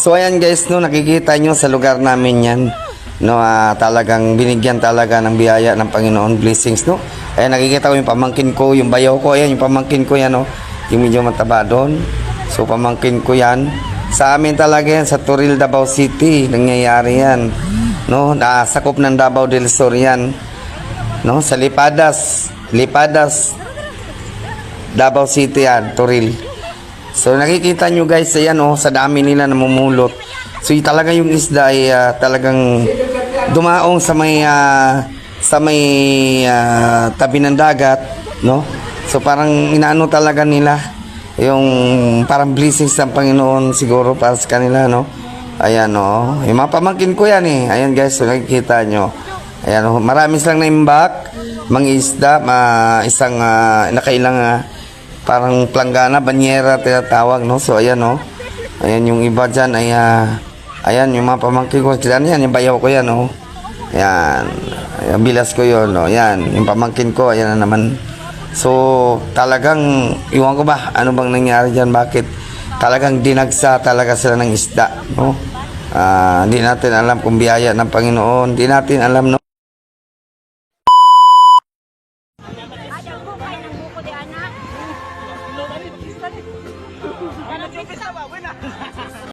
So ayan guys, no, nakikita nyo sa lugar namin yan. No, ah, talagang binigyan talaga ng biyaya ng Panginoon, blessings, no. Ayan, nakikita ko yung pamangkin ko, yung bayaw ko, ayan, yung pamangkin ko yan, no. Yung medyo mataba doon. So, pamangkin ko yan. Sa amin talaga yan, sa Toril, Davao City, nangyayari yan. No, nasakop ng Davao del Sur yan. No, sa Lipadas, Lipadas, Davao City yan, Toril. So nakikita nyo guys, ayan oh, sa dami nila namumulot. So talaga yung isda ay ah, talagang dumaong sa may ah, sa may ah, tabi ng dagat, no? So parang inaano talaga nila yung parang blessings ng Panginoon siguro para sa kanila, no? Ayan oh, yung mga pamangkin ko yan eh. Ayan guys, so nakikita nyo. Ayan oh, marami silang naimbak, mga isda, ma, isang ah, nakailang ah, parang planggana, banyera tinatawag, no? So, ayan, no? Ayan, yung iba dyan ay, ah, ayan, yung mga pamangkin ko, sila yan, yung bayaw ko yan, no? Ayan, ayan, bilas ko yun, no? Ayan, yung pamangkin ko, ayan na naman. So, talagang, iwan ko ba, ano bang nangyari dyan, bakit? Talagang dinagsa talaga sila ng isda, no? Ah, hindi natin alam kung biyaya ng Panginoon, hindi natin alam, no? Dale, dale. Bueno, yo buena.